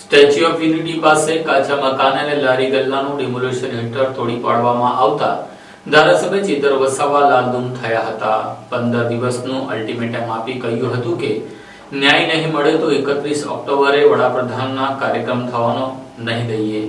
Statue of unity પાસે કાચા મકાન અને લારી ગલ્લાનું ડિમોલેશન હેઠળ તોડી પાડવામાં આવતા ધારાસભ્ય ચિતર વસાવા લાલદુમ થયા હતા. પંદર દિવસનું અલ્ટિમેટમ આપી કહ્યું હતું કે, ન્યાય નહીં મળે તો એકત્રીસ ઓક્ટોબરે વડાપ્રધાનના કાર્યક્રમ થવાનો નહીં દઈએ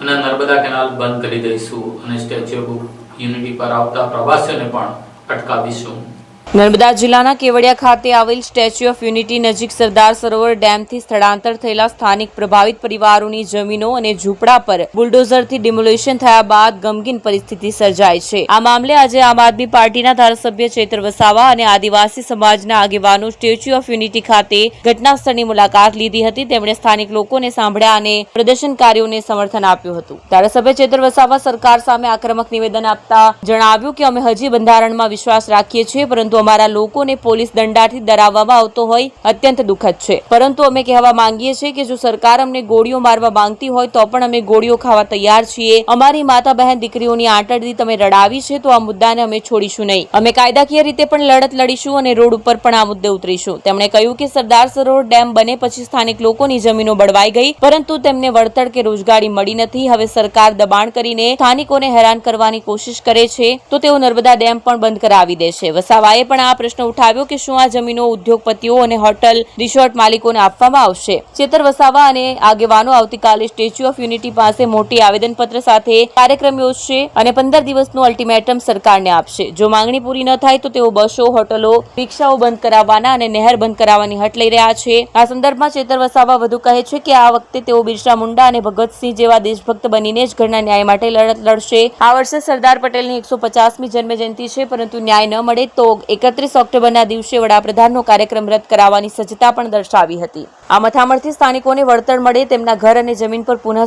અને નર્મદા કેનાલ બંધ કરી દઈશું અને સ્ટેચ્યુ ઓફ યુનિટી પર આવતા પ્રવાસીઓને પણ અટકાવીશું. નર્મદા જિલ્લાના કેવડિયા ખાતે આવેલ સ્ટેચ્યુ ઓફ યુનિટી નજીક સરદાર સરોવર ડેમથી સ્થળાંતર થયેલા સ્થાનિક પ્રભાવિત પરિવારોની જમીનો અને ઝૂંપડા પર બુલડોઝરથી ડિમોલેશન થયા બાદ ગમગીન પરિસ્થિતિ સર્જાઈ છે. આ મામલે આજે આમ આદમી પાર્ટીના ધારાસભ્ય ચેતર વસાવા અને આદિવાસી સમાજના આગેવાનો સ્ટેચ્યુ ઓફ યુનિટી ખાતે ઘટના સ્થળની મુલાકાત લીધી હતી. તેમણે સ્થાનિક લોકોને સાંભળ્યા અને પ્રદર્શનકારીઓને સમર્થન આપ્યું હતું. ધારાસભ્ય ચેતર વસાવા સરકાર સામે આક્રમક નિવેદન આપતા જણાવ્યું કે અમે હજી બંધારણમાં વિશ્વાસ રાખીએ છીએ, પરંતુ અમારા લોકોને પોલીસ દંડાથી ડરાવવામાં આવતો હોય અત્યંત દુઃખદ છે. પરંતુ અમે કહેવા માંગીએ છીએ કે જો સરકાર અમને ગોળીઓ મારવા માંગતી હોય તો પણ અમે ગોળીઓ ખાવા તૈયાર છીએ. અમારી માતા બહેન દીકરીઓની આંટડી તમે રડાવી છે તો આ મુદ્દાને અમે છોડીશું નહીં. અમે કાયદાકીય રીતે પણ લડત લડીશું અને રોડ ઉપર પણ આ મુદ્દે ઉતરીશું. તેમણે કહ્યું કે સરદાર સરોવર ડેમ બને પછી સ્થાનિક લોકોની જમીનો બળવાઈ ગઈ, પરંતુ તેમને વળતર કે રોજગારી મળી નથી. હવે સરકાર દબાણ કરીને સ્થાનિકોને હેરાન કરવાની કોશિશ કરે છે, તો તેઓ નર્મદા ડેમ પણ બંધ કરાવી દેશે. વસાવાએ પણ આ પ્રશ્ન ઉઠાવ્યો કે શું આ જમીનો ઉદ્યોગપતિઓ અને હોટલ રિસોર્ટ માલિકોને આપવામાં આવશે. ચેતર વસાવા અને આગેવાનો આવતીકાલે સ્ટેચ્યુ ઓફ યુનિટી પાસે મોટી આવેદનપત્ર સાથે કાર્યક્રમ યોજશે અને પંદર દિવસનું અલ્ટિમેટમ સરકારને આપશે. જો માંગણી પૂરી ન થાય તો તેઓ બસો હોટલો, રિક્ષાઓ બંધ કરાવવાના અને નહેર બંધ કરાવવાની હટ લઈ રહ્યા છે. આ સંદર્ભમાં ચેતર વસાવા વધુ કહે છે કે આ વખતે તેઓ બિરસા મુંડા અને ભગતસિંહ જેવા દેશભક્ત બનીને જ ઘરના ન્યાય માટે લડત લડશે. આ વર્ષે સરદાર પટેલની એકસો પચાસમી જન્મ જયંતિ છે, પરંતુ ન્યાય ન મળે તો એકત્રીસ ઓક્ટોબરના દિવસે વડાપ્રધાનનો કાર્યક્રમ રદ કરાવવાની સજ્જતા પણ દર્શાવી હતી. આ મથામણથી સ્થાનિકોને વળતર મળે, તેમના ઘર અને જમીન પર પુનઃ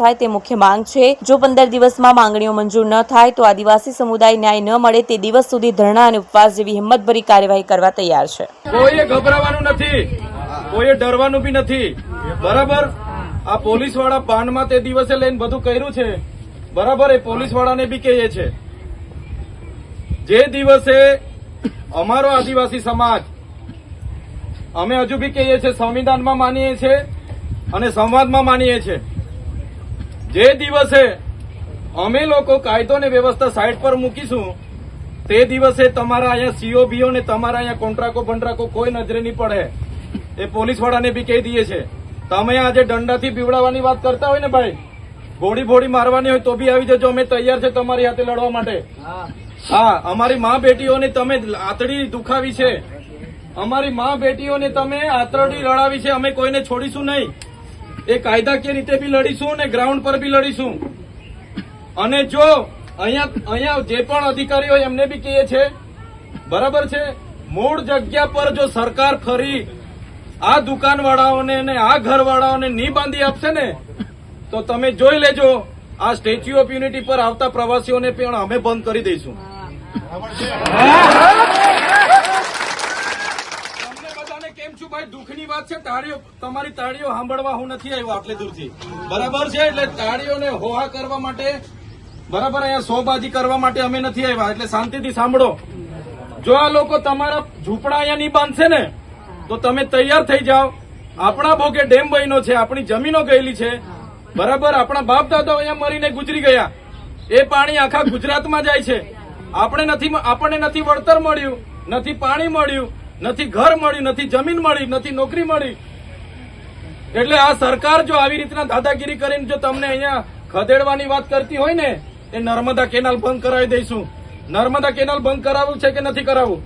થાય તે મુખ્ય માંગ છે. જો પંદર દિવસમાં માંગણીઓ મંજૂર ન થાય તો આદિવાસી સમુદાય ન્યાય ન મળે તે દિવસ સુધી ધરણા અને ઉપવાસ જેવી હિંમતભરી કાર્યવાહી કરવા તૈયાર છે. કોઈએ ગભરાવાનું નથી, કોઈએ ડરવાનું બી નથી. બરાબર? આ પોલીસવાળા પાનમાં તે દિવસે લઈને બધું કર્યું છે. બરાબર? એ પોલીસ વાળાને બી કહીએ છે. જે દિવસે અમારો આદિવાસી સમાજ, અમે હજુ બી કહીએ છીએ, સંવિધાનમાં માનીએ છીએ અને સંવાદમાં માનીએ છીએ. જે દિવસે અમે લોકો કાયદો ને વ્યવસ્થા સાઈડ પર મૂકીશું, તે દિવસે તમારા અહીંયા સીઓ બીઓ ને તમારા અહીંયા કોન્ટ્રાકો બંટ્રાકો કોઈ નજરે નહીં પડે. એ પોલીસ વાળાને બી કહી દઈએ છે તમે આજે દંડાથી પીવડાવવાની વાત કરતા હોય ને ભાઈ, ગોળી ભોળી મારવાની હોય તો બી આવી જજો, અમે તૈયાર છે તમારી હાથે લડવા માટે. હા, અમારી મા બેટીઓને તમે આતડી દુખાવી છે. અમારી મા બેટીઓને તમે આતરડી લડાવી છે. અમે કોઈને છોડીશું નહીં. એ કાયદાકીય રીતે બી લડીશું ને ગ્રાઉન્ડ પર બી લડીશું. અને જો અહીંયા અહીંયા જે પણ અધિકારીઓ હોય એમને બી કહીએ છે, બરાબર છે? મૂળ જગ્યા પર જો સરકાર ફરી આ દુકાનવાળાઓને અને આ ઘરવાળાઓને નહીં બાંધી આપશે ને, તો તમે જોઈ લેજો, આ સ્ટેચ્યુ ઓફ યુનિટી પર આવતા પ્રવાસીઓને પણ અમે બંધ કરી દઈશું. કેમ છું ભાઈ? દુઃખની વાત છે. તાળીઓ, તમારી તાળીઓ સાંભળવા હું નથી આવ્યો આટલે દૂરથી. બરાબર છે? એટલે તાળીઓને હોહા કરવા માટે, બરાબર, અહીંયા સોબાજી કરવા માટે અમે નથી આવ્યા. એટલે શાંતિથી સાંભળો. જો આ લોકો તમારા ઝૂંપડા અહીંયા નહીં બાંધશે ને, તો તમે તૈયાર થઈ જાઓ. આપણા ભોગે ડેમ બન્યો છે, આપણી જમીનો ગયેલી છે. બરાબર, આપણા બાપ દાદાઓ અહીંયા મરીને ગુજરી ગયા. એ પાણી આખા ગુજરાતમાં જાય છે. આપણે નથી આપણને નથી વળતર મળ્યું, નથી પાણી મળ્યું, નથી ઘર મળ્યું, નથી જમીન મળી, નથી નોકરી મળી. એટલે આ સરકાર જો આવી રીતના દાદાગીરી કરીને જો તમને અહીંયા ખદેડવાની વાત કરતી હોય ને, એ નર્મદા કેનાલ બંધ કરાવી દઈશું. નર્મદા કેનાલ બંધ કરાવવું છે કે નથી કરાવવું?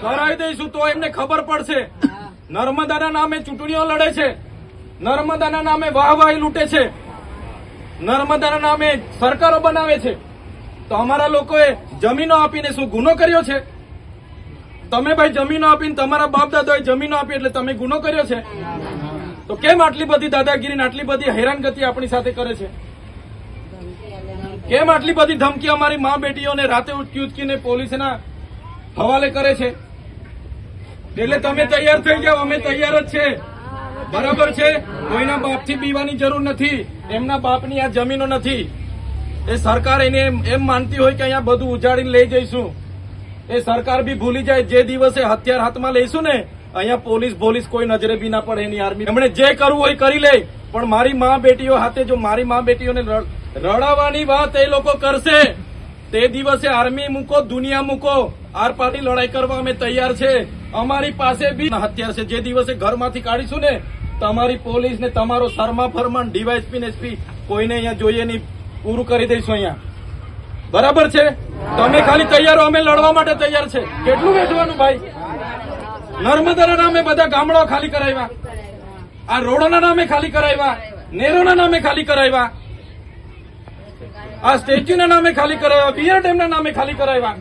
કરાવી દઈશું, તો એમને ખબર પડશે. નર્મદાના નામે ચૂંટણીઓ લડે છે. નર્મદાના નામે વાહવાહી લૂંટે છે. નર્મદાના નામે સરકારો બનાવે છે. તો અમારા લોકોએ જમીનો આપીને શું ગુનો કર્યો છે? તમે ભાઈ જમીનો આપીને તમારા બાપ દાદાએ જમીનો આપી એટલે તમે ગુનો કર્યો છે? તો કેમ આટલી બધી દાદાગીરી આટલી બધી હેરાનગતિ આપણી સાથે કરે છે? કેમ આટલી બધી ધમકી અમારી મા બેટીઓને રાતે ઉચકી ઉચકીને પોલીસના હવાલે કરે છે? એટલે તમે તૈયાર થઈ જાઓ, અમે તૈયાર જ છે. બરાબર છે? કોઈના બાપથી બીવાની જરૂર નથી. એમના બાપની આ જમીનો નથી. એ સરકાર એને એમ- માનતી હોય કે અહીંયા બધું ઉજાડીને લઈ જઈશું. એ સરકાર બી ભૂલી જાય, જે દિવસે હથિયાર હાથમાં લઈશું ને, અહીંયા પોલીસ પોલીસ કોઈ નજરે બી ના પડે એની આર્મી. એમણે જે કરવું હોય કરી લે, પણ મારી મા બેટીઓ હાથે જો મારી મા બેટીઓને રડ- રડાવવાની વાત એ લોકો કરશે. તે દિવસે આર્મી મૂકો, દુનિયા મૂકો, આર પાર્ટી લડાઈ કરવા અમે તૈયાર છે. અમારી પાસે બી હથિયાર છે. જે દિવસે ઘરમાંથી કાઢીશું ને, તમારી પોલીસ ને તમારો શર્મા ફરમાન, ડીવાયસપી ને એસપી કોઈને અહીંયા જોઈએ નહીં. પૂરું કરી દઈશું અહીંયા. બરાબર છે? તમે ખાલી તૈયાર અમે લડવા માટે તૈયાર છે. કેટલું વેઠવાનું ભાઈ? નર્મદાના નામે બધા ગામડાઓ ખાલી કરાવ્યા. આ રોડોના નામે ખાલી કરાવ્યા. નેરોના નામે ખાલી કરાવ્યા. આ સ્ટેચ્યુના નામે ખાલી કરાવ્યા. બિયર ડેમના નામે ખાલી કરાવ્યા.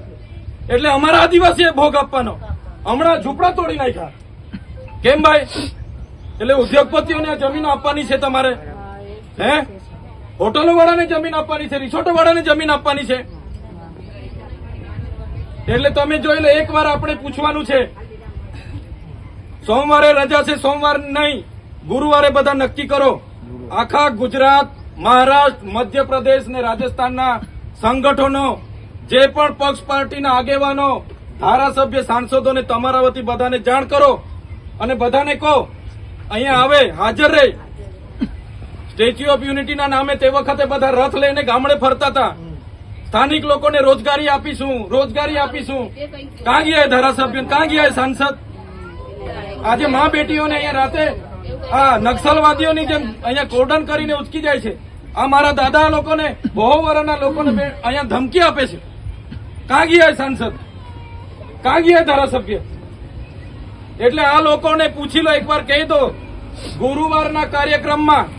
એટલે અમારા આદિવાસીએ ભોગ આપવાનો. હમણાં ઝૂંપડા તોડી નાખ્યા. કેમ ભાઈ? એટલે ઉદ્યોગપતિઓને જમીન આપવાની છે તમારે. હે? હોટલો વાળાને જમીન આપવાની છે, રિસોર્ટો વાળાને જમીન આપવાની છે. એટલે તમે જોઈ લો એક વાર આપણે પૂછવાનું છે, સોમવારે રજા છે, સોમવાર નહીં, ગુરુવારે બધા નક્કી કરો. આખા ગુજરાત, મહારાષ્ટ્ર, મધ્યપ્રદેશ ને રાજસ્થાનના સંગઠનો, જે પણ પક્ષ પાર્ટીના આગેવાનો, ધારાસભ્ય સાંસદોને તમારા વતી બધાને જાણ કરો. અને બધાને કહો, અહીંયા આવે, હાજર રહે. સ્ટેચ્યુ ઓફ યુનિટીના નામે તે વખતે બધા રથ લઈને ગામડે ફરતા હતા. સ્થાનિક લોકોને રોજગારી આપીશું રોજગારી આપીશું. કાં ગયા ધારાસભ્ય, કાં ગયા સાંસદ? આજે મા બેટીઓને અહીંયા રાતે આ નક્સલવાદીઓની જેમ અહીંયા કોર્ડન કરીને ઉચકી જાય છે. આ મારા દાદા લોકોને, બહુ વર્ષના લોકોને અહીંયા ધમકી આપે છે. કાં ગયા સાંસદ? કાં ગયા ધારાસભ્ય? એટલે આ લોકોને પૂછી લો, એકવાર કહી દો, ગુરુવારના કાર્યક્રમમાં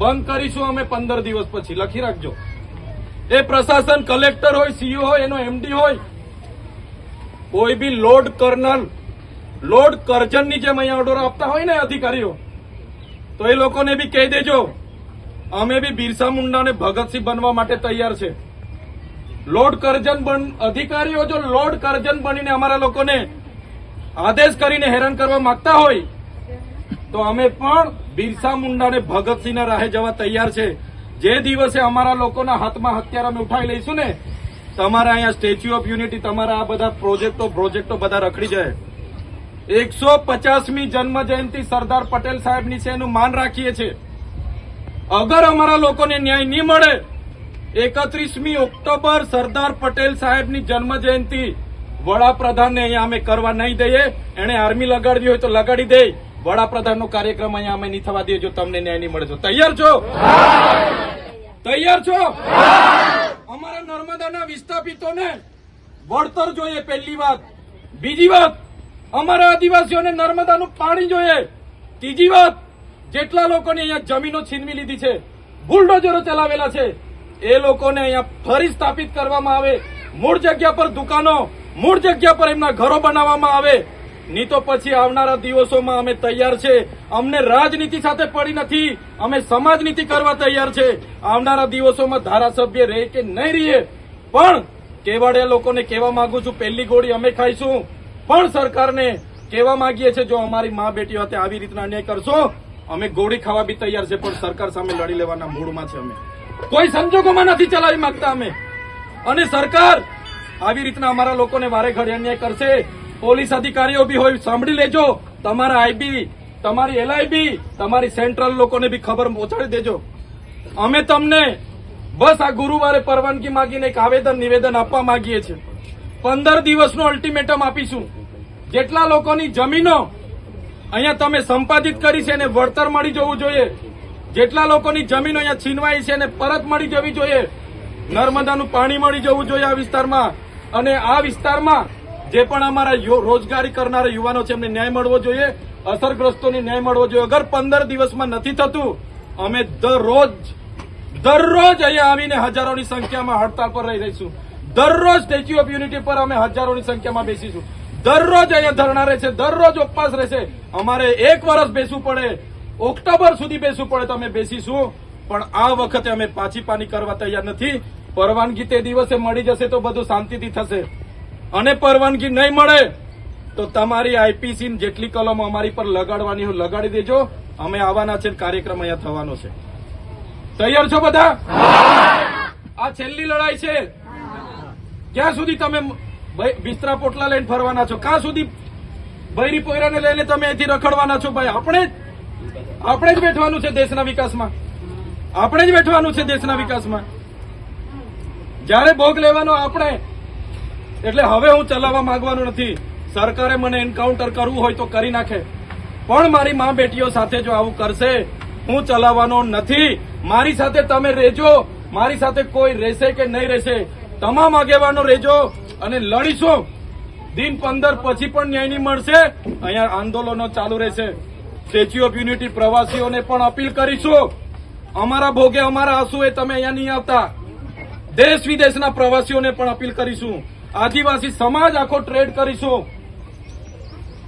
બંધ કરીશું અમે પંદર દિવસ પછી. લખી રાખજો. એ પ્રશાસન કલેક્ટર હોય, સીઓ હોય, એનો એમડી હોય, કોઈ બી લોર્ડ કર્નલ, લોર્ડ કરજનની જેમ અહીંયા ઓર્ડર આપતા હોય ને અધિકારીઓ, તો એ લોકોને બી કહી દેજો, અમે બી બિરસા મુંડાને ભગતસિંહ બનવા માટે તૈયાર છે. લોર્ડ કરજન બન, અધિકારીઓ જો લોર્ડ કરજન બનીને અમારા લોકોને આદેશ કરીને હેરાન કરવા માંગતા હોય તો અમે પણ બિરસા મુંડાને ભગતસિંહના રાહે જવા તૈયાર છે. જે દિવસે અમારા લોકોના હાથમાં હથિયાર અમે ઉઠાવી લઈશું ને, તમારા અહીંયા સ્ટેચ્યુ ઓફ યુનિટી, તમારા આ બધા પ્રોજેક્ટો પ્રોજેક્ટો બધા રખડી જાય. એકસો પચાસમી જન્મ જયંતિ સરદાર પટેલ સાહેબની છે, એનું માન રાખીએ છીએ. અગર અમારા લોકોને ન્યાય નહીં મળે, એકત્રીસમી ઓક્ટોબર સરદાર પટેલ સાહેબની જન્મ જયંતિ વડાપ્રધાનને અહીંયા અમે કરવા નહીં દઈએ. એને આર્મી લગાડવી હોય તો લગાડી દે. વડાપ્રધાનનો કાર્યક્રમ અહીંયા અમે નહીં થવા દઈએ જો તમને ન્યાય નહીં મળે તો. તૈયાર છો? તૈયાર છો? અમારા નર્મદાના વિસ્થાપિતોને વળતર જોઈએ પહેલી વાત. બીજી વાત, અમારા આદિવાસીઓને નર્મદાનું પાણી જોઈએ. ત્રીજી વાત, જેટલા લોકોની અહીંયા જમીનો છીનવી લીધી છે, બુલડોઝરો ચલાવેલા છે, એ લોકોને અહીંયા ફરી સ્થાપિત કરવામાં આવે. મૂળ જગ્યા પર દુકાનો, મૂળ જગ્યા પર એમના ઘરો બનાવવામાં આવે. નહીં તો પછી આવનારા દિવસોમાં અમે તૈયાર છે. અમને રાજનીતિ સાથે પડી નથી. અમે સમાજ નીતિ કરવા તૈયાર છે. આવનારા દિવસોમાં ધારાસભ્ય રહે કે નહીં રહીએ પણ કેવાડિયા લોકોને કહેવા માંગુ છું, પહેલી ગોળી અમે ખાઈશું. પણ સરકારને કહેવા માંગીએ છીએ, જો અમારી મા બેટીઓ હાથે આવી રીતના અન્યાય કરશો, અમે ગોળી ખાવા બી તૈયાર છે, પણ સરકાર સામે લડી લેવાના મૂડમાં છે અમે. કોઈ સંજોગોમાં નથી ચલાવી માંગતા અમે. અને સરકાર આવી રીતના અમારા લોકોને વારે ઘડી અન્યાય કરશે. પોલીસ અધિકારીઓ બી હોય, સાંભળી લેજો. તમારા આઈબી, તમારી એલઆઈબી, તમારી સેન્ટ્રલ લોકોને બી ખબર પહોંચાડી દેજો. અમે તમને બસ આ ગુરુવારે પરવાનગી માંગીને એક આવેદન, નિવેદન આપવા માંગીએ છીએ. પંદર દિવસનું અલ્ટિમેટમ આપીશું. જેટલા લોકોની જમીનો અહીંયા તમે સંપાદિત કરી છે અને વળતર મળી જવું જોઈએ. જેટલા લોકોની જમીન અહીંયા છીનવાઈ છે એને પરત મળી જવી જોઈએ. નર્મદાનું પાણી મળી જવું જોઈએ આ વિસ્તારમાં. અને આ વિસ્તારમાં જે પણ અમારા રોજગારી કરનારા યુવાનો છે, એમને ન્યાય મળવો જોઈએ. અસરગ્રસ્તોને ન્યાય મળવો જોઈએ. અગર પંદર દિવસમાં નથી થતું, અમે દરરોજ દરરોજ અહીંયા આવીને હજારોની સંખ્યામાં હડતાલ પર રહી રહીશું. દરરોજ સ્ટેચ્યુ ઓફ યુનિટી પર અમે હજારોની સંખ્યામાં બેસીશું. દરરોજ અહીંયા ધરણા રહેશે, દરરોજ ઉપવાસ રહેશે. અમારે એક વર્ષ બેસવું પડે, ઓક્ટોબર સુધી બેસવું પડે તો અમે બેસીશું. પણ આ વખતે અમે પાછી પાની કરવા તૈયાર નથી. પરવાનગી તે દિવસે મળી જશે તો બધું શાંતિથી થશે. અને પરવાનગી નહીં મળે તો તમારી આઈપીસી જેટલી કલમો અમારી પર લગાડવાની હોય લગાડી દેજો. અમે આવવાના છે કાર્યક્રમ અહીંયા થવાનો છે. તૈયાર છો બધા? આ છેલ્લી લડાઈ છે. ક્યાં સુધી તમે બિસ્તરા પોટલા લઈને ફરવાના છો? ક્યાં સુધી બૈરી પોયરાને લઈને તમે અહીંથી રખડવાના છો ભાઈ? આપણે જ આપણે જ બેઠવાનું છે દેશના વિકાસમાં. આપણે જ બેઠવાનું છે દેશના વિકાસમાં. જ્યારે ભોગ લેવાનો આપણે એટલે હવે હું ચલાવવા માંગવાનું નથી. સરકારે મને એન્કાઉન્ટર કરવું હોય તો કરી નાખે. પણ મારી મા બેટીઓ સાથે જો આવું કરશે, હું ચલાવવાનો નથી. મારી સાથે તમે રહેજો. મારી સાથે કોઈ રહેશે કે નહીં રહેશે, તમામ આગેવાનો રહેજો અને લડીશું. દિન પંદર પછી પણ ન્યાય નહીં મળશે. અહીંયા આંદોલનો ચાલુ રહેશે. સ્ટેચ્યુ ઓફ યુનિટી પ્રવાસીઓને પણ અપીલ કરીશું. અમારા ભોગે અમારા આંસુએ તમે અહીંયા નહીં આવતા. દેશ વિદેશના પ્રવાસીઓને પણ અપીલ કરીશું. આદિવાસી સમાજ આખો ટ્રેડ કરીશું.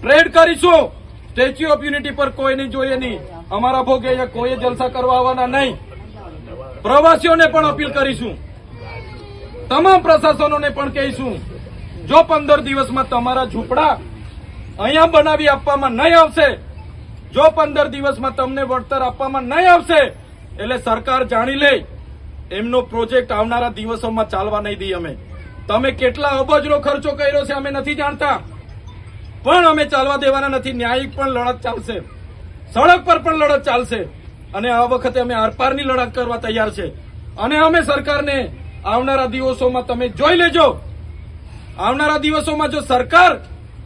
ટ્રેડ કરીશું. સ્ટેચ્યુ ઓફ યુનિટી પર કોઈ નહીં જોઈએ નહીં. અમારા ભોગે અહીંયા કોઈ જલસા કરવા આવવાના નહીં. પ્રવાસીઓને પણ અપીલ કરીશું. તમામ પ્રશાસનોને પણ કહીશું. જો પંદર દિવસમાં તમારા ઝૂંપડા અહીંયા બનાવી આપવામાં નહીં આવશે, જો પંદર દિવસમાં તમને વળતર આપવામાં નહીં આવશે, એટલે સરકાર જાણી લે. એમનો પ્રોજેક્ટ આવનારા દિવસોમાં ચાલવા નહીં દઈએ અમે. તમે કેટલા અબજનો ખર્ચો કર્યો છે અમે નથી જાણતા. પણ અમે ચાલવા દેવાના નથી. ન્યાયિક પણ લડત ચાલશે. સડક પર પણ લડત ચાલશે. અને આ વખતે અમે આરપારની લડત કરવા તૈયાર છે. અને અમે સરકારને આવનારા દિવસોમાં તમે જોઈ લેજો. આવનારા દિવસોમાં જો સરકાર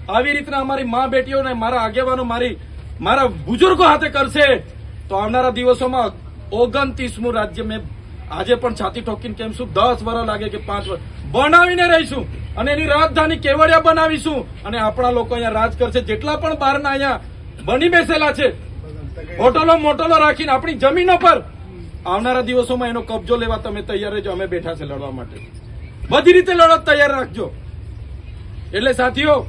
આવી રીતના અમારી મા બેટીઓને મારા આગેવાનો મારી, મારા બુજુર્ગો હાથે કરશે, તો આવનારા દિવસોમાં ઓગણત્રીસમું રાજ્ય મેં આજે પણ છાતી ઠોકીને કેમ શું દસ વર્ષ લાગે કે પાંચ વર્ષ બનાવીને રહીશું અને એની રાજધાની કેવડિયા બનાવીશું. અને આપણા લોકો અહીંયા રાજ કરશે. જેટલા પણ બહારના અહીંયા બની બેસેલા છે, હોટલો મોટલો રાખીને આપણી જમીનો પર. આવનારા દિવસોમાં એનો કબજો લેવા તમે તૈયાર રહેજો. અમે બેઠા છે લડવા માટે. બધી રીતે લડત તૈયાર રાખજો. એટલે સાથીઓ,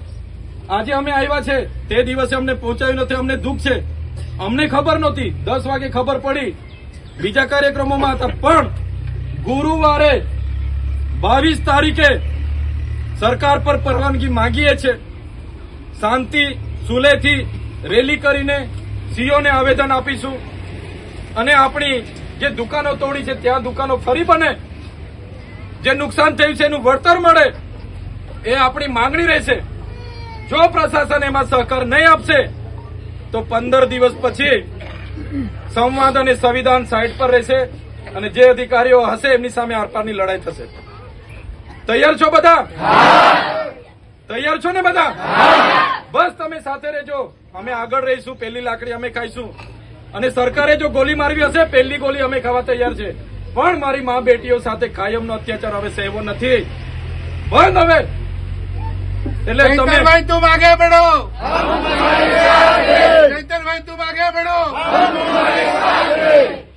આજે અમે આવ્યા છે. તે દિવસે અમને પહોંચાયું નથી. અમને દુઃખ છે. અમને ખબર નહોતી. દસ વાગે ખબર પડી. બીજા કાર્યક્રમોમાં હતા, પણ ગુરુવારે બાવીસ તારીખે સરકાર પર પરવાનગી માંગીએ છે. શાંતિ સુલેથી રેલી કરીને સીઓને આવેદન આપીશું. અને આપણી જે દુકાનો તોડી છે, ત્યાં દુકાનો ફરી બને. જે નુકસાન થયું છે, એનું વળતર મળે, એ આપણી માંગણી રહેશે. જો પ્રશાસન એમાં સહકાર નહીં આપશે, તો પંદર દિવસ પછી સંવાદ અને સંવિધાન સાઈડ પર રહેશે અને જે અધિકારીઓ હશે એમની સામે આરપારની લડાઈ થશે. તૈયાર છો બધા? તૈયાર છો ને બધા? બસ તમે સાથે રહેજો. અમે આગળ રહીશું, પહેલી લાકડી અમે ખાઈશું. અને સરકારે જો ગોલી મારવી હશે, પહેલી ગોલી અમે ખાવા તૈયાર છે. પણ મારી મા બેટીઓ સાથે કાયમનો અત્યાચાર હવે સહેવો નથી. બંધ હવે. એટલે ચૈતનભાઈ તું માગે પડો. ચૈતનભાઈ તું માગે પડો.